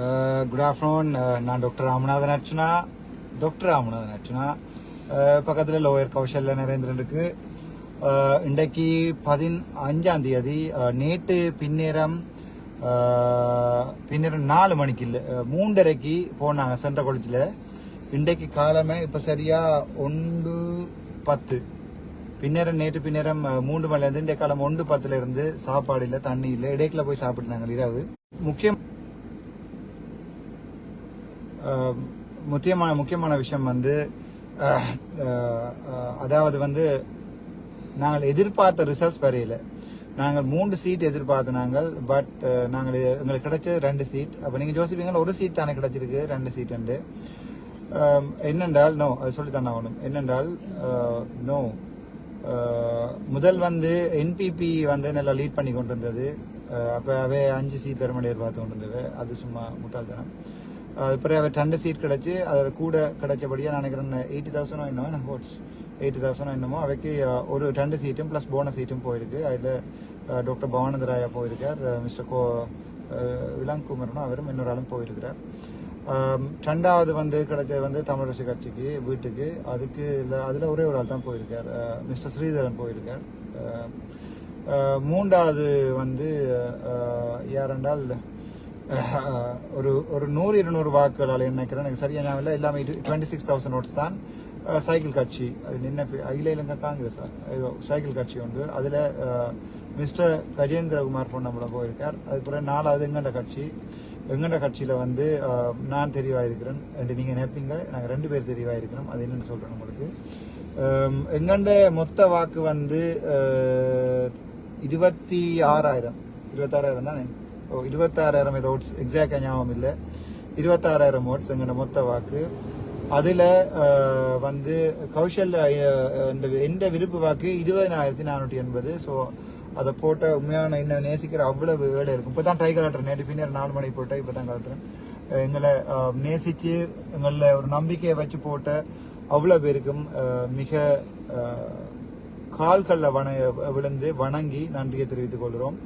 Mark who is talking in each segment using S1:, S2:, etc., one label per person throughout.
S1: Uh, good afternoon uh, நான் doctor Ramanathan Archana. Doctor Ramanathan Archana. Uh, பக்கத்தில் lawyer Kousalya Narendran இருக்கு. இன்றைக்கு பதின் அஞ்சாம் தேதி நேற்று பின்னேரம் பின்னேரம் நாலு மணிக்கு இல்லை மூன்றரைக்கு போனாங்க சென்ற குளத்தில் இன்றைக்கு காலமே இப்போ சரியாக ஒன்று பத்து. பின்னேரம் நேற்று பின்னேரம் மூன்று மணிலேருந்து இன்றைய காலம் ஒன்று பத்துல இருந்து சாப்பாடு இல்லை தண்ணி இல்லை இடைக்குள்ள போய் சாப்பிட்டுனாங்க இரவு. முக்கியம் முக்கியமான முக்கியமான விஷயம் வந்து அதாவது வந்து நாங்கள் எதிர்பார்த்த ரிசல்ட்ஸ் வரையில. நாங்கள் மூன்று சீட் எதிர்பார்த்த நாங்கள் பட் நாங்கள் எங்களுக்கு கிடைச்ச ரெண்டு சீட் அப்போ நீங்கள் யோசிப்பீங்க ஒரு சீட் தானே கிடைச்சிருக்கு ரெண்டு சீட் உண்டு என்னென்றால் நோ அது சொல்லித்தானே ஆகணும். என்னென்றால் நோ முதல் வந்து என்பிபி வந்து நல்லா லீட் பண்ணி கொண்டு இருந்தது அப்போ அவை அஞ்சு சீட் பெருமடி எதிர்பார்த்து கொண்டு இருந்தது அது சும்மா முட்டாள்தனம். அதுப்பறம் அவர் ரெண்டு சீட் கிடச்சி அதில் கூட கிடைச்சபடியாக நினைக்கிறேன் எயிட்டி தௌசண்டோ என்னமோ என்ன ஹோட்ஸ் எயிட்டி தௌசண்டோ என்னமோ அவைக்கு ஒரு ரெண்டு சீட்டும் ப்ளஸ் போனஸ் சீட்டும் போயிருக்கு. அதில் டாக்டர் பவானந்தராயா போயிருக்கார் மிஸ்டர் கோ இளங்குமரனும் அவரும் இன்னொரு ஆளும் போயிருக்கிறார். ரெண்டாவது வந்து கிடைச்சது வந்து தமிழரசு கட்சிக்கு வீட்டுக்கு. அதுக்கு இல்லை அதில் ஒரே ஒரு ஆள் தான் போயிருக்கார். மிஸ்டர் ஸ்ரீதரன் போயிருக்கார். மூன்றாவது வந்து அஹ், யாரென்றால் ஒரு ஒரு நூறு இருநூறு வாக்குகளால் நினைக்கிறேன் எனக்கு சரியாக ஞாபகம் இல்லை. எல்லாமே டுவெண்ட்டி சிக்ஸ் தௌசண்ட் ஓட்ஸ் தான். சைக்கிள் கட்சி. அது நின்ன அகில இலங்கை காங்கிரஸ். ஏதோ சைக்கிள் கட்சி உண்டு. அதில் மிஸ்டர் கஜேந்திரகுமார் பொன்னம்பலம் போயிருக்கார். அதுக்கப்புறம் நாலாவது எங்கண்ட கட்சி. எங்கண்ட கட்சியில் வந்து நான் நான் தெரிவாயிருக்கிறேன். ரெண்டு நீங்கள் நினைப்பீங்க. நாங்கள் ரெண்டு பேர் தெரிவாயிருக்கிறோம். அது என்னன்னு சொல்கிறேன் உங்களுக்கு. எங்கண்ட மொத்த வாக்கு வந்து இருபத்தி ஆறாயிரம். இருபத்தாறாயிரம் தானே? ஓ இருபத்தாறாயிரம் இது ஓட்ஸ் எக்ஸாக்டாக ஞாபகம் இல்லை. இருபத்தாறாயிரம் ஓட்ஸ் எங்களோட மொத்த வாக்கு. அதில் வந்து கௌஷல் இந்த எந்த விருப்பு வாக்கு இருபதினாயிரத்தி நானூற்றி எண்பது. ஸோ அதை போட்ட உண்மையான என்ன நேசிக்கிற அவ்வளவு வேலை இருக்கும் இப்போ தான் ட்ரை கலட்டுறேன். நேற்று பின்னர் நாலு மணிக்கு போட்டேன் இப்போ தான் கலட்டுறேன். எங்களை நேசித்து எங்களில் ஒரு நம்பிக்கையை வச்சு போட்ட அவ்வளோ பேருக்கும் மிக கால்களில் வண விழுந்து வணங்கி நன்றியை தெரிவித்துக் கொள்கிறோம்.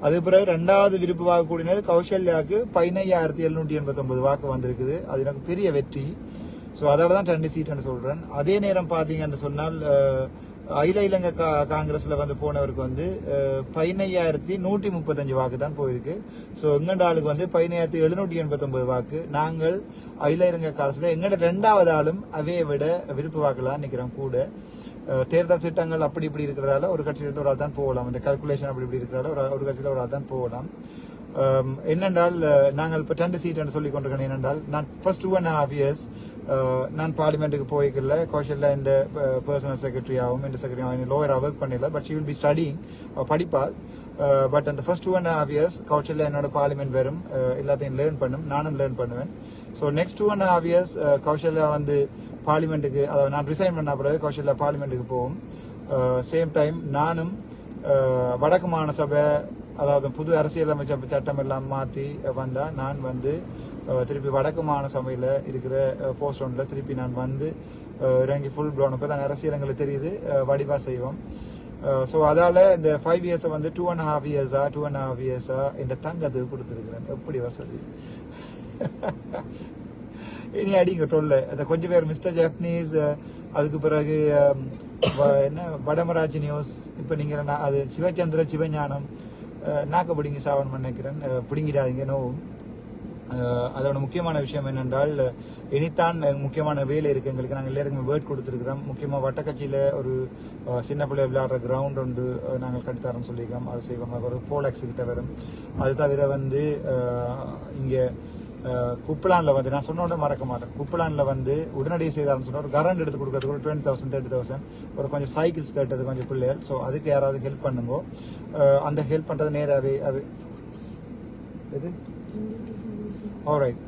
S1: அது பிறகு ரெண்டாவது விருப்பு வாக்கு கூடினது கௌசல்யாவுக்கு பதினையாயிரத்தி எழுநூற்றி எண்பத்தொன்பது வாக்கு வந்திருக்குது. அது எனக்கு பெரிய வெற்றி. ஸோ அதோட தான் ரெண்டு சீட்டுன்னு சொல்கிறேன் அதே நேரம் பார்த்தீங்கன்னு சொன்னால் அகில இலங்கை கா காங்கிரஸில் வந்து போனவருக்கு வந்து பதினையாயிரத்தி நூற்றி முப்பத்தஞ்சு வாக்கு தான் போயிருக்கு. ஸோ எங்கண்ட ஆளுக்கு வந்து பதினையாயிரத்தி எழுநூற்றி எண்பத்தொம்பது வாக்கு. நாங்கள் அகில இலங்கை காலத்தில் எங்கட ரெண்டாவது ஆளும் அவையை விட விருப்பு வாக்குலாம் நிற்கிறோம் கூட. தேர்தல் திட்டங்கள் அப்படி இப்படி இருக்கிறதால ஒரு கட்சியிலிருந்து ஒரு ஆள் தான் போகலாம். இந்த கல்குலேஷன் அப்படி இப்படி இருக்கிறதால ஒரு ஒரு கட்சியில் ஒரு ஆள் தான் போகலாம். Um, என்னென்றால் uh, நாங்கள் இப்போ டென்ட் சீட் என்று சொல்லி கொண்டிருக்கேன் என்னென்றால் நான் first two and half years நான் பார்லிமெண்ட்டுக்கு போய்க்கல. கௌஷல்யா இந்த பர்சனல் செக்ரட்டரியாகவும் இந்த செக்ரட்டரியாகவும் லோயராக ஒர்க் பண்ணல. But she will be studying படிப்பாள். Uh, but அந்த first two and half years Kaushalya என்னோட பார்லிமெண்ட் வரும். Uh, எல்லாத்தையும் லேர்ன் பண்ணும். நானும் லேர்ன் பண்ணுவேன். So next two and half years Kaushalya வந்து பார்லிமெண்ட்டுக்கு அதாவது நான் ரிசைன் பண்ண பிறகு கௌஷல்யா பார்லிமெண்ட்டுக்கு போகும் சேம் டைம் நானும் வடக்கு மாகாண சபை அதாவது புது அரசியலமைச்சர் சட்டம் எல்லாம் மாற்றி வந்தால் நான் வந்து திருப்பி வடக்கு மாகாண சபையில் இருக்கிற போஸ்ட் ஒன்றில் திருப்பி நான் வந்து இறங்கி ஃபுல் ப்ளோன் இப்போ தான் அரசியல் எங்களுக்கு தெரியுது வடிவா செய்வோம். ஸோ அதால் இந்த ஃபைவ் இயர்ஸை வந்து டூ அண்ட் ஹாஃப் இயர்ஸா டூ அண்ட் ஹாஃப் இயர்ஸா இந்த தங்கத்துக்கு கொடுத்துருக்குறேன். எப்படி வசதி? இனி அடிங்க டொல்ல அந்த கொஞ்சம் பேர் மிஸ்டர் ஜாப்பனீஸ் அதுக்கு பிறகு வ- என்ன வடமராஜ் நியூஸ் இப்போ நீங்கள் அது சிவச்சந்திர சிவஞானம். நாக்க பிடிங்கி சாவன் நினைக்கிறேன் பிடுங்கிடாதீங்க நோவும் அதோட முக்கியமான விஷயம் என்னென்றால் இனித்தான் முக்கியமான வேலை இருக்குது எங்களுக்கு. நாங்கள் எல்லாருக்குமே வேர்ட் கொடுத்துருக்குறோம். முக்கியமாக வட்டக்கட்சியில் ஒரு சின்ன பிள்ளை விளையாடுற கிரவுண்ட் ஒன்று நாங்கள் கட்டித்தரோம்னு சொல்லியிருக்கோம். அது செய்வாங்க. ஒரு ஃபோர் லேக்ஸ் கிட்ட வரும். அது தவிர வந்து இங்கே குப்பலானில் வந்து நான் சொன்னோட மறக்க மாட்டேன். குப்பலானில் வந்து உடனடி செய்தாலும் சொன்ன ஒரு கரண்ட் எடுத்து கொடுக்கறதுக்கு ஒரு டுவெண்ட்டி தௌசண்ட் தேர்ட்டி தௌசண்ட் ஒரு கொஞ்சம் சைக்கிள்ஸ் கேட்டது கொஞ்சம் பிள்ளைகள். ஸோ அதுக்கு யாராவது ஹெல்ப் பண்ணுங்க. அந்த ஹெல்ப் பண்ணுறது நேராகவே அது எது? ஆல்ரைட்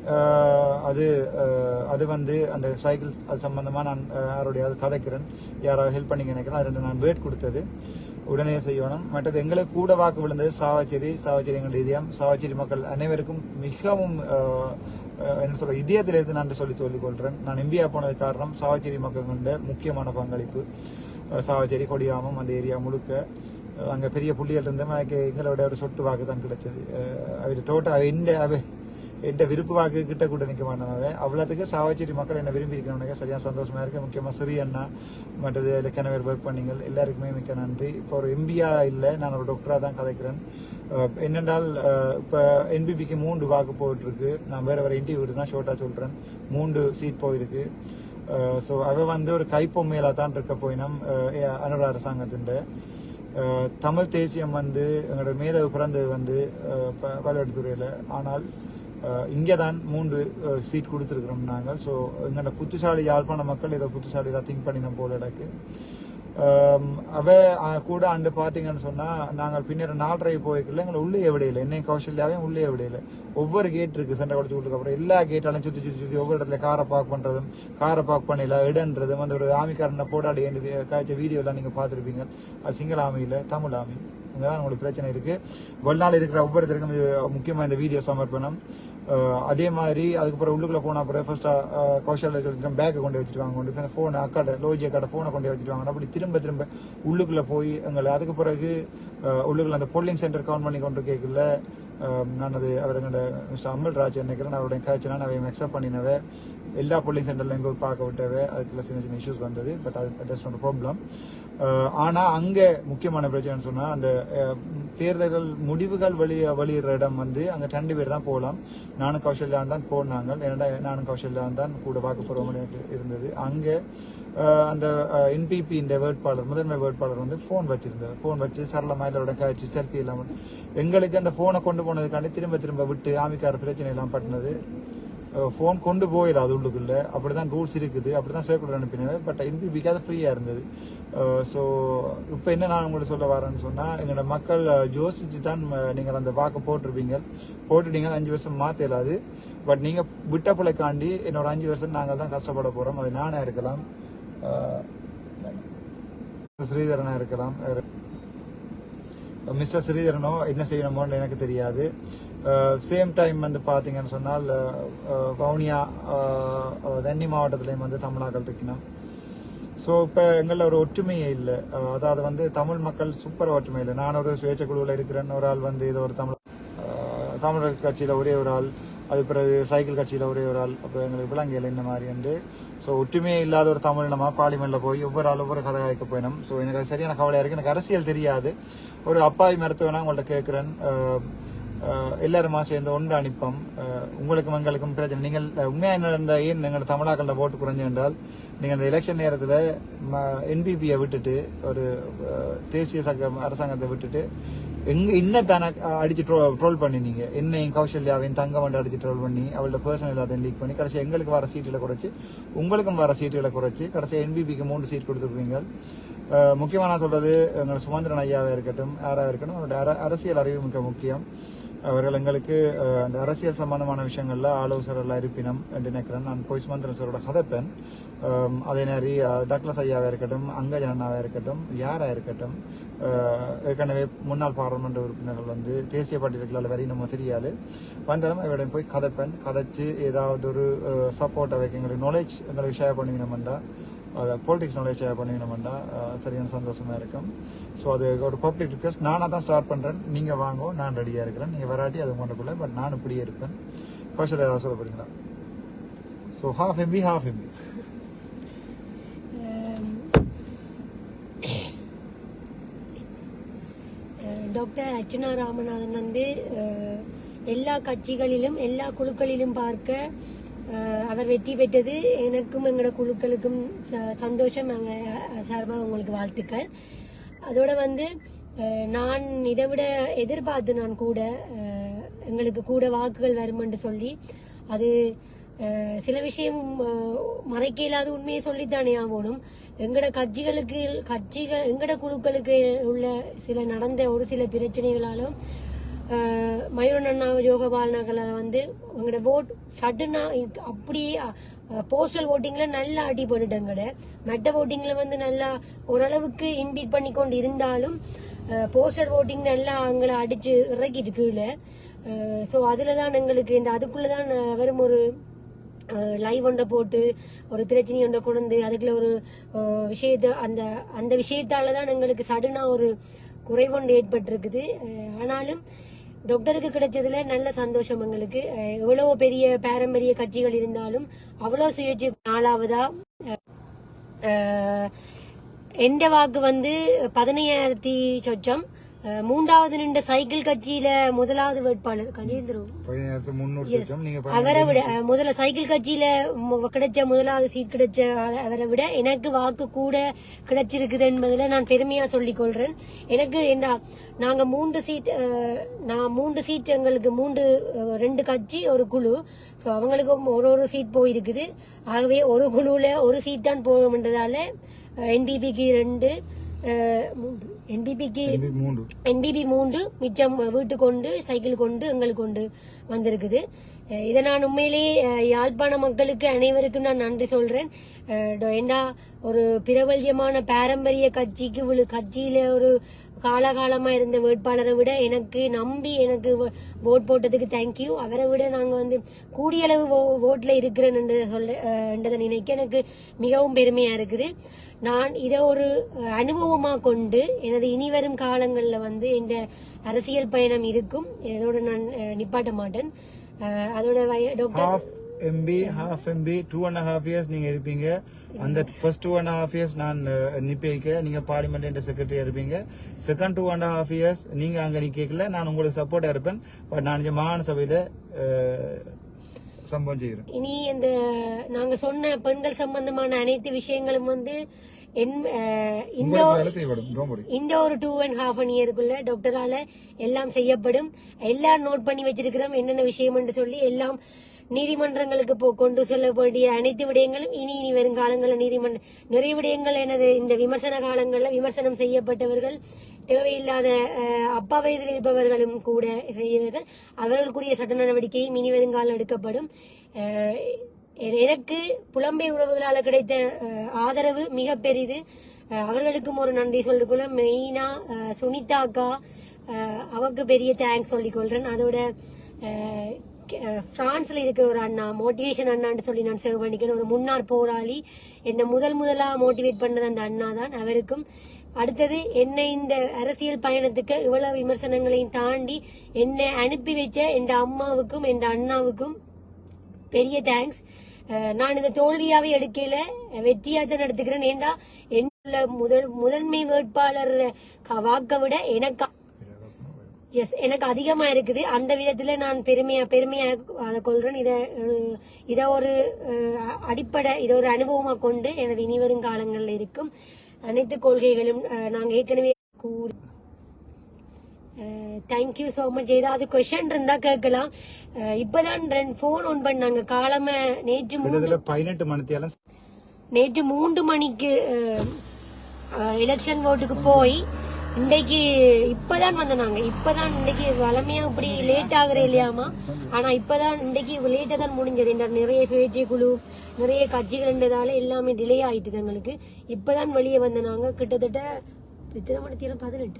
S1: அது அஹ், அது வந்து அந்த சைக்கிள் அது சம்பந்தமா நான் அஹ், யாருடையாவது கதைக்கிறேன். யாராவது ஹெல்ப் பண்ணி நினைக்கிறேன். அது ரெண்டு நான் வேட் கொடுத்தது. உடனே செய்யணும். மற்றது எங்களுக்கு கூட வாக்கு விழுந்தது சாவச்சேரி சாவச்சேரி எங்கள் இதயம் சாவச்சேரி மக்கள் அனைவருக்கும் மிகவும் என்ன சொல்ற இதயத்திலிருந்து நான் சொல்லி சொல்லிக் கொள்றேன். நான் எம்பியா போனது காரணம் சாவச்சேரி மக்கள் கொண்ட முக்கியமான பங்களிப்பு. சாவச்சேரி கொடியாமம் அந்த ஏரியா முழுக்க. அங்கே பெரிய புள்ளிகள் இருந்தோம் அதுக்கு எங்களோட ஒரு சொட்டு வாக்கு தான் கிடைச்சது. அவர் டோட்டல் எந்த அவ என்கிட்ட விருப்பு வாக்கு கிட்ட கூட நிற்க மாட்டேன் அவ்வளோத்துக்கு சாவச்சேரி மக்கள் என்ன விரும்பி இருக்கணும் சரியா சந்தோஷமாக இருக்குது முக்கியமாக சிறி அண்ணா மற்றது கிணவர் ஒர்க் பண்ணீங்க எல்லாருக்குமே மிக்க நன்றி. இப்போ ஒரு எம்பியா இல்லை நான் ஒரு டாக்டராக தான் கதைக்கிறேன். என்னென்றால் இப்போ என்பிபிக்கு மூன்று வாக்கு போயிட்டுருக்கு. நான் வேறு வேறு இன்டர்வியூ தான் ஷோர்ட்டாக சொல்கிறேன் மூன்று சீட் போயிருக்கு. ஸோ அவ வந்து ஒரு கைப்பொம்மையில தான் இருக்க போயினம். அனுர அரசாங்கத்தின் தமிழ் தேசியம் வந்து எங்களோட மேதவு பிறந்தது வந்து ப- பல்வேறுத்துறையில் ஆனால் இங்கே தான் மூன்று சீட் கொடுத்துருக்குறோம் நாங்கள். ஸோ எங்களோட புத்திசாலி யாழ்ப்பாண மக்கள் இதை புத்திசாலியாக திங்க் பண்ணின போல எனக்கு அவ கூட அண்டு பார்த்தீங்கன்னு சொன்னால் நாங்கள் பின்னர் நாலரை போய்க்கல எங்களை உள்ளே விடையில. என்னை கௌசல்யாவையும் உள்ளே விடையில. ஒவ்வொரு கேட் இருக்கு சென்டர் குளத்து வீட்டுக்கு அப்புறம் எல்லா கேட்டாலும் சுற்றி சுற்றி சுற்றி ஒவ்வொரு இடத்துல காரை பார்க் பண்ணுறதும் காரை பார்க் பண்ணல இடன்றதும் அந்த ஒரு ஆமிக்காரனை போட்டாடி காய்ச்ச வீடியோலாம் நீங்கள் பார்த்துருப்பீங்க. அது சிங்கள ஆமியில் தமிழ் ஆமி. இங்கே தான் உங்களுக்கு பிரச்சனை இருக்குது ஒரு நாள் இருக்கிற ஒவ்வொருத்தருக்கும் முக்கியமாக இந்த வீடியோ சமர்ப்பணம். அதே மாதிரி அதுக்கப்புறம் உள்ளுக்குள்ள போன அப்புறம் ஃபர்ஸ்ட் கௌஷல்யா சொல்லிட்டு பேக்கை கொண்டு வச்சிருவாங்க கொண்டு போய் ஃபோனை அக்காட்ட லோஜி அக்காட்ட ஃபோனை கொண்டு வச்சிருவாங்க அப்படி திரும்ப திரும்ப உள்ளுக்குள்ள போய் எங்களை அதுக்கு பிறகு உள்ளுக்குள்ள அந்த பொல்லிங் சென்டர் கவுண்ட் பண்ணி கொண்டு கேட்கல. நான் அது அவர் எங்களோட மிஸ்டர் அமல்ராஜ் நினைக்கிறேன் அவருடைய காய்ச்சனா நான் அக்செப்ட் பண்ணினவே எல்லா போலிங் சென்டர்லையும் போய் பார்க்க விட்டவே அதுக்குள்ள சின்ன சின்ன இஷ்யூஸ் வந்தது பட் அது தட்ஸ் நாட் ப்ராப்ளம் ஆனால் அங்கே முக்கியமான பிரச்சனைன்னு சொன்னால் அந்த தேர்தல்கள் முடிவுகள் வழி வழியிற இடம் வந்து அங்கே ரெண்டு பேர் தான் போகலாம். நானும் கௌசல்யா தான் போனாங்க. ஏன்னா நானும் கௌசல்யா தான் கூட பார்க்க போறோம் இருந்தது. அங்கே அந்த என்பிபி இந்த வேட்பாளர் முதன்மை வேட்பாளர் வந்து ஃபோன் வச்சிருந்தார். ஃபோன் வச்சு சரளமாக எல்லாரோட காய்ச்சி செல்ஃபி இல்லாமல் எங்களுக்கு அந்த ஃபோனை கொண்டு போனதுக்காண்டி திரும்ப திரும்ப விட்டு ஆமிக்கார பிரச்சனை எல்லாம் பட்டினது. ஃபோன் கொண்டு போயிடும் அது உள்ளுக்குள்ள. அப்படிதான் ரூல்ஸ் இருக்குது. அப்படி தான் சர்க்குலர் அனுப்பினேன் பட் என்பிபிக்கு அது ஃப்ரீயாக இருந்தது. ஸோ இப்போ என்ன நான் உங்களுக்கு சொல்ல வரேன்னு சொன்னால் எங்களோட மக்கள் ஜோசிச்சு யோசிச்சு தான் நீங்கள் அந்த வாக்கை போட்டிருப்பீங்க. போட்டுட்டீங்க அஞ்சு வருஷம் மாற்றலாது பட் நீங்கள் விட்ட பிள்ளைக்காண்டி என்னோட அஞ்சு வருஷம் நாங்கள் தான் கஷ்டப்பட போகிறோம் அது நானே இருக்கலாம். ஸ்ரீதரனாக இருக்கலாம். மிஸ்டர் ஸ்ரீதரனோ என்ன செய்யணுமோன்னு எனக்கு தெரியாது. சேம் டைம் வந்து பார்த்தீங்கன்னு சொன்னால் வவுனியா அஹ், வெண்ணி மாவட்டத்துலேயும் வந்து தமிழாக்கள் இருக்கணும். ஸோ இப்போ எங்களில் ஒரு ஒற்றுமையே இல்லை. அதாவது வந்து தமிழ் மக்கள் சூப்பர் ஒற்றுமை இல்லை. நான் ஒரு சுயேட்சை குழுவில் இருக்கிறேன் ஒரு ஆள் வந்து இது ஒரு தமிழ் தமிழர் கட்சியில் ஒரே ஒரு ஆள் அது பிறகு சைக்கிள் கட்சியில் ஒரே ஒரு ஆள் அப்போ எங்களுக்கு விளங்கியல் இந்த மாதிரி வந்து ஸோ ஒற்றுமையே இல்லாத ஒரு தமிழ் நம்ம பார்லிமெண்ட்டில் போய் ஒவ்வொரு ஆள் ஒவ்வொரு கதை காய்க்க போயினோம் ஸோ எனக்கு சரியான கவலையாக இருக்குது எனக்கு அரசியல் தெரியாது. ஒரு அப்பாவி மருத்துவனா உங்கள்கிட்ட கேட்குறேன் எல்லாருமா சேர்ந்து ஒன்று அனுப்பம் உங்களுக்கும் எங்களுக்கும் பிரச்சனை. நீங்கள் உண்மையாக நடந்த என்ன ஏன் எங்களோட தமிழாக்களில் போட்டு குறைஞ்சு என்றால் நீங்கள் அந்த எலெக்ஷன் நேரத்தில் என்பிபியை விட்டுட்டு ஒரு தேசிய சங்க அரசாங்கத்தை விட்டுட்டு எங்க என்ன தானே அடிச்சு ட்ரோல் பண்ணினீங்க? என்னையும் கௌசல்யாவையும் தங்கம் வந்து அடிச்சு ட்ரோல் பண்ணி அவளோட பர்சனல் எல்லாத்தையும் லீக் பண்ணி கடைசி எங்களுக்கு வர சீட்டுகளை குறைச்சி உங்களுக்கும் வர சீட்டுகளை குறைச்சி கடைசி என்பிபிக்கு மூன்று சீட் கொடுத்துருக்கீங்க முக்கியமாக நான் சொல்றது எங்களோட சுமந்திரன் ஐயாவாக இருக்கட்டும் யாராக இருக்கட்டும் அவருடைய அர- அரசியல் அறிவு மிக முக்கியம். அவர்கள் எங்களுக்கு அந்த அரசியல் சம்பந்தமான விஷயங்களில் ஆலோசகர்களாக இருப்பினம் என்று நினைக்கிறேன். நான் போய் சுமந்திரன் சாரோட கதைப்பேன் அதே மாதிரி டக்ளஸ் ஐயாவாக இருக்கட்டும் அங்கஜன் அண்ணாவாக இருக்கட்டும் யாராக இருக்கட்டும் ஏற்கனவே முன்னாள் பாராளுமன்ற உறுப்பினர்கள் வந்து தேசிய பட்டியல்களால் வரி நம்ம தெரியாது. வந்தாலும் அவரிடம் போய் கதைப்பேன் கதைச்சு ஏதாவது ஒரு சப்போர்ட் வைக்க எங்களுக்கு நாலேஜ் எங்களுக்கு ஷேர் பண்ணுவீங்கம்டா அதை பொலிட்டிக்ஸ் நாலேஜ் ஷேர் பண்ணிக்கணும்டா சரியான சந்தோஷமாக இருக்கும். ஸோ அது ஒரு பப்ளிக் ரிக்வெஸ்ட் நானாக தான் ஸ்டார்ட் பண்ணுறேன் நீங்கள் வாங்கோ நான் ரெடியாக இருக்கிறேன். நீங்கள் வராட்டி அது உங்களுக்குள்ள பட் நான் இப்படியே இருப்பேன். கௌஷல் ஏதாவது சொல்ல போகிறீங்களா so half MP half MP
S2: doctor Archana Ramanathan வந்து uh, எல்லா கட்சிகளிலும் எல்லா குழுக்களிலும் பார்க்க அவர் வெற்றி பெற்றது எனக்கும் எங்களோட குழுக்களுக்கும் ச- சந்தோஷம் சார்பாக உங்களுக்கு வாழ்த்துக்கள். அதோட வந்து நான் இதை விட எதிர்பார்த்து நான் கூட எங்களுக்கு கூட வாக்குகள் வருமென்று சொல்லி அது சில விஷயம் மறைக்க இல்லாத உண்மையை சொல்லித்தானே ஆகணும். எங்கட கட்சிகளுக்கு கட்சிகள் எங்கட குழுக்களுக்கு உள்ள சில நடந்த ஒரு சில பிரச்சனைகளாலும் மயூரன் அண்ணா யோகபால் நகரில் வந்து உங்களோட ஓட் சடனாக அப்படியே போஸ்டல் ஓட்டிங்கில் நல்லா அடி போட்டுட்டாங்கட. மெட்ட ஓட்டிங்கில் வந்து நல்லா ஓரளவுக்கு இன்பீட் பண்ணி கொண்டு இருந்தாலும் போஸ்டல் ஓட்டிங் நல்லா அங்களை அடித்து இறக்கிட்டு கீழே. ஸோ அதில் தான் எங்களுக்கு இந்த அதுக்குள்ளே தான் வெறும் ஒரு லைவ் ஒன்றை போட்டு ஒரு பிரச்சனை ஒன்றை கொண்டு அதுக்குள்ள ஒரு விஷயத்த அந்த அந்த விஷயத்தால தான் எங்களுக்கு சடனாக ஒரு குறைவொன்று ஏற்பட்டிருக்குது. ஆனாலும் டாக்டருக்கு கிடைச்சதுல நல்ல சந்தோஷம் எங்களுக்கு. எவ்வளோ எவ்வளவு பெரிய பாரம்பரிய கட்சிகள் இருந்தாலும் அவ்வளவு சுயேட்சை நாலாவதா எந்த வாக்கு வந்து பதினையாயிரத்தி சொச்சம். மூன்றாவது நின்ற சைக்கிள் கட்சியில முதலாவது வேட்பாளர் கஜேந்திர.
S1: பதினாயிரத்து முன்னூறு லட்சம் நீங்க
S2: அவரை விட முதல்ல சைக்கிள் கட்சியில கிடைச்ச முதலாவது சீட் கிடைச்ச அவரை விட எனக்கு வாக்கு கூட கிடைச்சிருக்குது என்பதுல நான் பெருமையா சொல்லிக் கொள்றேன். எனக்கு என்ன நாங்க மூன்று சீட் நான் மூன்று சீட் எங்களுக்கு மூன்று ரெண்டு கட்சி ஒரு குழு. சோ அவங்களுக்கு ஒரு ஒரு சீட் போயிருக்குது. ஆகவே ஒரு குழுல ஒரு சீட் தான் போகணுன்றதால என்பிபிக்கு ரெண்டு என்பிபிக்கு என்பிபி மூன்று. மிச்சம் வீட்டு கொண்டு சைக்கிள் கொண்டு எங்களுக்கு கொண்டு வந்திருக்குது. இதை நான் உண்மையிலேயே யாழ்ப்பாண மக்களுக்கு அனைவருக்கும் நான் நன்றி சொல்றேன். ஏண்டா ஒரு பிரபல்யமான பாரம்பரிய கட்சிக்கு கட்சியில ஒரு காலகாலமா இருந்த வேட்பாளரை விட எனக்கு நம்பி எனக்கு ஓட் போட்டதுக்கு தேங்க்யூ அவரை விட நாங்க வந்து கூடிய அளவு ஓட்ல இருக்கிறேன் என்று சொல்ல என்றதை நினைக்க எனக்கு மிகவும் பெருமையா இருக்குது. நான் இதை ஒரு அனுபவமாக கொண்டு எனது இனிவரும் காலங்களில் வந்து இந்த அரசியல் பயணம் இருக்கும். இதோட நான் நிப்பாட்ட மாட்டேன். அதோட வய- doctor
S1: half MP half MP two and half years நீங்க இருப்பீங்க. அந்த first two and half years நான் நிப்பிக்க நீங்க பார்லிமெண்ட் செக்ரட்டரியா இருப்பீங்க. Second two and half years நீங்க அங்க நிக்கல நான் உங்களுக்கு சப்போர்ட்டா இருப்பேன். பட் நான் மாகாண சபையில சம்பவம் செய்கிறேன்.
S2: இனி இந்த நாங்க சொன்ன பெண்கள் சம்பந்தமான அனைத்து விஷயங்களும் வந்து இந்த ஒரு டூ அண்ட் ஹாஃப் அன் இயருக்குள்ள டாக்டரால எல்லாம் செய்யப்படும். எல்லாம் நோட் பண்ணி வச்சிருக்கிறோம். என்னென்ன விஷயம் என்று சொல்லி எல்லாம் நீதிமன்றங்களுக்கு போ கொண்டு செல்ல வேண்டிய அனைத்து விடயங்களும் இனி இனி வரும் காலங்களில் நீதிமன்ற நிறைய விடயங்கள் எனது இந்த விமர்சன காலங்களில் விமர்சனம் செய்யப்பட்டவர்கள் தேவையில்லாத அப்பா வயதில் இருப்பவர்களும் கூட செய்யவர்கள் அவர்களுக்குரிய சட்ட நடவடிக்கையும் இனி வருங்காலம் எடுக்கப்படும். எனக்கு புலம்பெயர் உறவுகளால் கிடைத்த ஆதரவு மிக பெரிது. அவர்களுக்கும் ஒரு நன்றி சொல்லிக்கொள்ள மெயினா சுனிதாக்கா சுனிதா அக்கா அவக்கு பெரிய தேங்க்ஸ் சொல்லிக்கொள்கிறேன் அதோட பிரான்ஸ்ல இருக்கிற ஒரு அண்ணா மோட்டிவேஷன் அண்ணான்னு சொல்லி நான் சேவ் பண்ணிக்கிறேன். ஒரு முன்னாள் போராளி. என்னை முதல் முதலா மோட்டிவேட் பண்ணது அந்த அண்ணா தான் அவருக்கும் அடுத்தது என்னை இந்த அரசியல் பயணத்துக்கு இவ்வளவு விமர்சனங்களையும் தாண்டி என்னை அனுப்பி வச்ச என் அம்மாவுக்கும் என் அண்ணாவுக்கும் பெரிய தேங்க்ஸ் நான் இந்த தோல்வியாவே எடுக்கல. வெற்றியா தான் எடுத்துக்கிறேன் ஏண்டா? என்னுள்ள முதல் முதன்மை வேட்பாளர் க- வாக்கை விட எனக்கு எஸ் எனக்கு அதிகமா இருக்குது. அந்த விதத்துல நான் பெருமையா பெருமையா அதை கொள்றேன். இத இத ஒரு அடிப்படை இத ஒரு அனுபவமா கொண்டு எனது இனிவரும் காலங்கள்ல இருக்கும். அனைத்து கொள்கைகளும் அஹ், நாங்க ஏற்கனவே கூறி தேங்க்யூ so மச் ஏதாவது கொஸ்டின் இருந்தா கேட்கலாம். இப்பதான் ரெண்டு போன் ஆன் பண்ணாங்க. காலம நேற்று
S1: பதினெட்டு மணித்தியாலும்
S2: நேற்று மூன்று மணிக்கு எலெக்ஷன் ஓட்டுக்கு போய் இன்னைக்கு இப்பதான் வந்தாங்க இப்பதான் இன்னைக்கு வளமையா இப்படி லேட் ஆகுற இல்லையாமா? ஆனா இப்பதான் இன்னைக்கு லேட்டா தான் முடிஞ்சது. இந்த நிறைய சுயேட்சை குழு நிறைய கட்சிகள்ன்றதால எல்லாமே டிலே ஆயிட்டுது எங்களுக்கு இப்பதான் வெளியே வந்தாங்க கிட்டத்தட்ட எத்தனை மணி பதினெட்டு.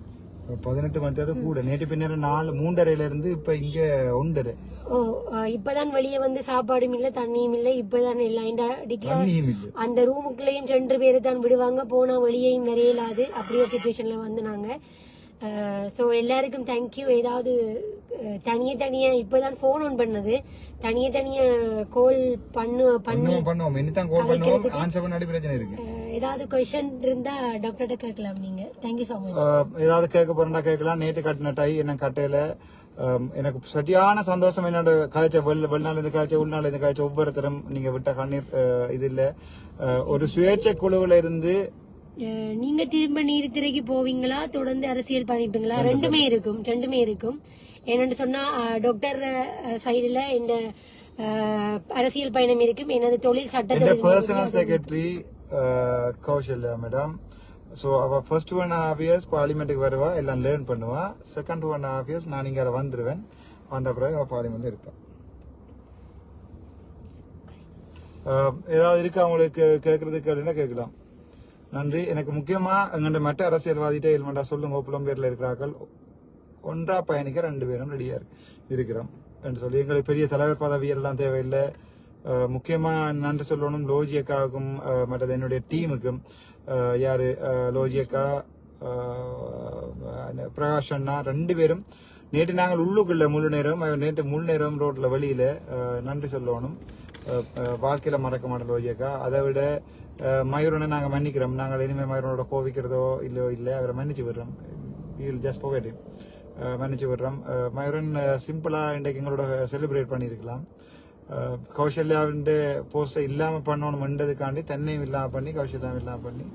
S1: பதினெட்டு மணித்தியாலும் கூட. நேற்று பின்னர் நாலு மூன்றரைல இருந்து இப்ப இங்க ஒன்றரை.
S2: ஓ இப்பதான் வெளியே வந்து சாப்பாடும் இல்ல தண்ணியும் இல்ல. இப்பதான் எல்லாம் அந்த ரூமுக்குள்ளேயும் ரெண்டு பேரை தான் விடுவாங்க. போனா வெளியேயும் வரையலாது அப்படி ஒரு சுச்சுவேஷன்ல வந்து நாங்க ஸோ எல்லாருக்கும் தேங்க்யூ ஏதாவது அஹ், தனியே தனியா இப்பதான் ஃபோன் ஆன் பண்ணது. தனியே தனியா கால் பண்ணு பண்ணு.
S1: பண்ணுவோம் பண்ணுவோம். இனிதான் கோல் பண்ணுவோம். ஆன்சர் பண்ணாடி பிரச்சனை இருக்கு.
S2: ஏதாவது கொஸ்டின் இருந்தா டாக்டர்கிட்ட கேட்கலாம் நீங்க. தேங்க்யூ ஸோ மச்
S1: ஏதாவது கேட்க போறா கேட்கலாம். நேற்று கட்டின டை என்ன கட்டையில எனக்கு சரியான சந்தோஷம். என்னோட காய்ச்ச வெளி வெளிநாள் இருந்து காய்ச்ச உள்நாள் இருந்து காய்ச்ச ஒவ்வொருத்தரும் நீங்க விட்ட கண்ணீர் இது இல்ல. ஒரு சுயேட்சை குழுவுல இருந்து
S2: நீங்க திரும்ப நீதித்துறைக்கு போவீங்களா? தொடர்ந்து அரசியல் பயணிப்பீங்களா ரெண்டுமே இருக்கும். ரெண்டுமே இருக்கும். என்னன்னு சொன்னா டாக்டர் சைடுல இந்த அரசியல் பயணம் இருக்கும். எனது தொழில் சட்டத்தொழில்
S1: personal secretary Kausalya madam so அவ ஃபர்ஸ்ட் ஒன் ஹாஃப் இயர்ஸ் பார்லிமெண்ட்டுக்கு வருவா. எல்லாம் லேர்ன் பண்ணுவா. செகண்ட் ஒன் ஹாஃப் இயர்ஸ் நான் இங்கே வந்துருவேன். வந்த பிறகு அவள் பார்லிமெண்ட் இருப்பான் ஏதாவது இருக்கா அவங்களுக்கு கேட்கறதுக்கு அப்படின்னா கேட்கலாம். நன்றி. எனக்கு முக்கியமா எங்கள்ட மற்ற அரசியல்வாதிகிட்ட இல்லைண்டா சொல்லுங்க. புலம்பெயர்ல இருக்கிறார்கள். ஒன்றா பயணிக்க ரெண்டு பேரும் ரெடியா இருக்கிறோம் என்று சொல்லி எங்களுக்கு பெரிய தலைவர் பதவியெல்லாம் தேவையில்லை. முக்கியமாக முக்கியமா நன்றி சொல்லணும் லோஜியக்காவுக்கும் மற்றது என்னுடைய டீமுக்கும். யார்? யாரு பிரகாஷ் அண்ணா ரெண்டு பேரும். நேற்று நாங்கள் உள்ளுக்குள்ள முழு நேரம் நேற்று முழு நேரம் ரோட்டில் வெளியில நன்றி சொல்லணும். அஹ், வாழ்க்கையில மறக்க மாட்டோம் லோஜியக்கா அதை விட மயூரனை நாங்கள் மன்னிக்கிறோம். நாங்கள் இனிமேல் மயூரனோட கோவிக்கிறதோ இல்லையோ இல்லை அவரை மன்னிச்சு விடுறோம். ஜஸ்ட் போகட்டி மன்னிச்சு விடுறோம். மயூரன் சிம்பிளாக இன்றைக்கு எங்களோட செலிப்ரேட் பண்ணியிருக்கலாம். கௌசல்யாவின் போஸ்டை இல்லாமல் பண்ணணும்ன்றதுக்காண்டி தன்னையும் இல்லாமல் பண்ணி கௌசல்யாவும் இல்லாமல் பண்ணி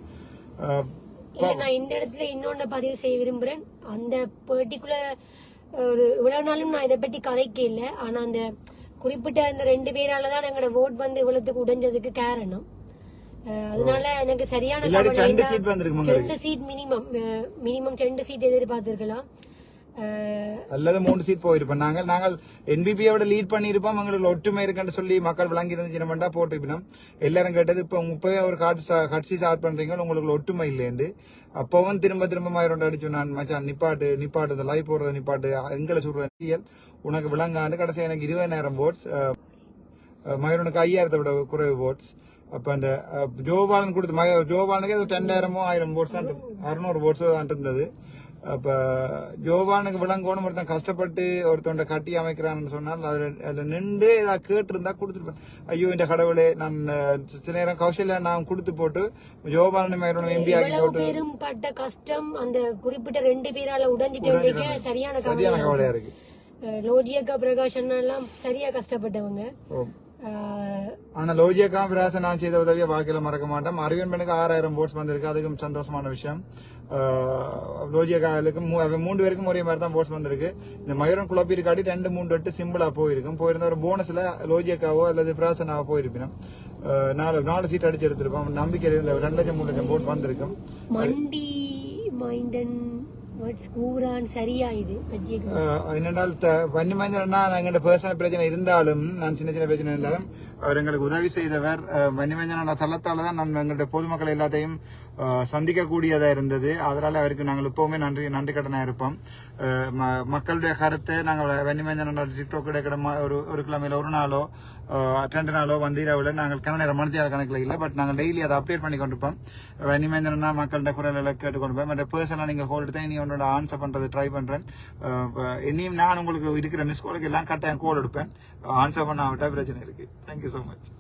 S2: நான் இந்த இடத்துல இன்னொன்னு பதிவு செய்ய விரும்புறேன். அந்த பர்டிகுலர் ஒரு இவ்வளவு நாளும் நான் இதை பற்றி கதைக்க இல்லை ஆனா அந்த குறிப்பிட்ட அந்த ரெண்டு பேரால தான் எங்களோட ஓட் வந்து இவ்வளவுக்கு உடைஞ்சதுக்கு காரணம். அதனால எனக்கு சரியான
S1: ரெண்டு சீட்
S2: ரெண்டு மினிமம் மினிமம் ரெண்டு சீட் எதிர்பார்த்திருக்கலாம்
S1: அல்லது மூணு சீட் போயிருப்போம் நாங்கள் நாங்கள் என்பிபியோட லீட் பண்ணியிருப்போம் எங்களுக்கு ஒற்றுமை இருக்குன்னு சொல்லி மக்கள் விளங்கி இருந்துச்சுன்னா போட்டிருப்பினோம் எல்லாரும் கேட்டது இப்போ இப்பவே ஒரு காட்சி கட்சி ஸ்டார்ட் பண்றீங்க உங்களுக்கு ஒற்றுமை இல்லைண்டு அப்பவும் திரும்ப திரும்ப மாதிரி அடிச்சு நான் மச்சான் நிப்பாட்டு நிப்பாட்டு இந்த லைவ் போடுறத நிப்பாட்டு எங்களை சொல்றது உனக்கு விளங்காண்டு கடைசி எனக்கு இருபதாயிரம் ஓட்ஸ் மயூரனுக்கு ஐயாயிரத்தை விட குறைவு ஓட்ஸ் அப்ப அந்த ஜோபாலன் கொடுத்து மய- ஜோபாலனுக்கு ஏதோ ரெண்டாயிரமோ ஆயிரம் ஓட்ஸ் தான் அறுநூறு ஓட்ஸோ தான் இருந்தது அப்ப ஜோபானுக்கு விளங்கோணும் ஒருத்தன் கஷ்டப்பட்டு ஒருத்தவன் கட்டி அமைக்கிறான்னு சொன்னால் அதுல அதுல நின்று ஏதாவது கேட்டு இருந்தா கொடுத்துருப்பேன் ஐயோ இந்த கடவுளே நான் சில நேரம் கௌசல்யா நான் கொடுத்து போட்டு ஜோபாலன் மயூரன் எம்பி
S2: இவ்வளவு
S1: போட்டு
S2: பேரும் பட்ட கஷ்டம் அந்த குறிப்பிட்ட ரெண்டு பேரால உடைஞ்சிட்டு சரியான
S1: சரியான
S2: கவலை
S1: கவலையா இருக்கு
S2: லோஜியக்கா பிரகாஷ் அண்ணா எல்லாம் சரியா கஷ்டப்பட்டவங்க
S1: ஆனா லோஜியா காம்பிராச நான் செய்த உதவியை வாழ்க்கையில மறக்க மாட்டேன். அறிவியன் பெண்ணுக்கு ஆறாயிரம் போட்ஸ் வந்திருக்கு. அதுக்கும் சந்தோஷமான விஷயம். லோஜியா காலுக்கு மூன்று பேருக்கும் ஒரே மாதிரி தான் போட்ஸ் வந்திருக்கு. இந்த மயூரம் குழப்பீடு காட்டி ரெண்டு மூன்று எட்டு சிம்பிளா போயிருக்கும். போயிருந்த ஒரு போனஸ்ல லோஜியக்காவோ அல்லது பிராசனாவோ போயிருப்பினோம் நாலு நாலு சீட் அடிச்சு எடுத்திருப்போம் நம்பிக்கை இல்லை ரெண்டு லட்சம் மூணு லட்சம் போட் வந்திருக்கும்.
S2: மண்டி
S1: மைண்டன் என்னென்றால் த- வன்னிமஞ்சனா பர்சனல் பிரச்சனை இருந்தாலும் நான் சின்ன சின்ன பிரச்சனை இருந்தாலும் அவர் எங்களுக்கு உதவி செய்தவர் வன்னிமஞ்சனோட தளத்தால தான் நான் பொதுமக்கள் எல்லாத்தையும் சந்திக்கக்கூடியதாக இருந்தது. அதனால் அவருக்கு நாங்கள் இப்போவுமே நன்றி நன்றி கடனாக இருப்போம். ம- மக்களுடைய கருத்தை நாங்கள் வன்னிமஞ்சனோட டிக்டாக் கிடைக்கிற ஒரு ஒரு கிழமையில ஒரு நாளோ ரெண்டு நாளோ வந்து நாங்கள் கன நேரம் கணக்கில் இல்லை. பட் நாங்கள் டெய்லி அதை அப்டேட் பண்ணி கொண்டிருப்போம். வன்னிமேந்திரனா மக்கள்கிட்ட குரல்களை கேட்டுக்கொண்டு மற்ற பர்சனலாக நீங்கள் ஹோல்டு எடுத்தால் இனி உன்னோட ஆன்சர் பண்ணுறது ட்ரை பண்ணுறேன் இனியும் நான் உங்களுக்கு இருக்கிற மிஸ் காலுக்கு எல்லாம் கட்டாயம் கோல் எடுப்பேன். ஆன்சர் பண்ண விட்டா பிரச்சனை இருக்குது தேங்க்யூ ஸோ மச்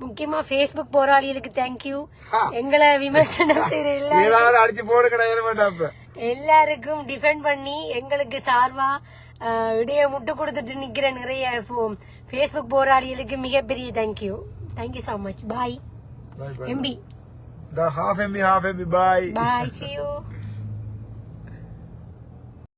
S2: முக்கியமா Facebook போராளிகளுக்கு தேங்க்யூ எங்களை விமர்சனம் செய்யற எல்லா
S1: ஏதாவது அடிச்சு போடு கிடையாது
S2: எல்லாருக்கும் டிஃபெண்ட் பண்ணி எங்களுக்கு சார்பா இடைய முட்டு கொடுத்துட்டு நிக்கிற நிறைய ஃபேஸ்புக் போராளிகளுக்கு மிகப்பெரிய thank you thank you so much
S1: bye
S2: MP
S1: half MP half MP bye
S2: bye see you.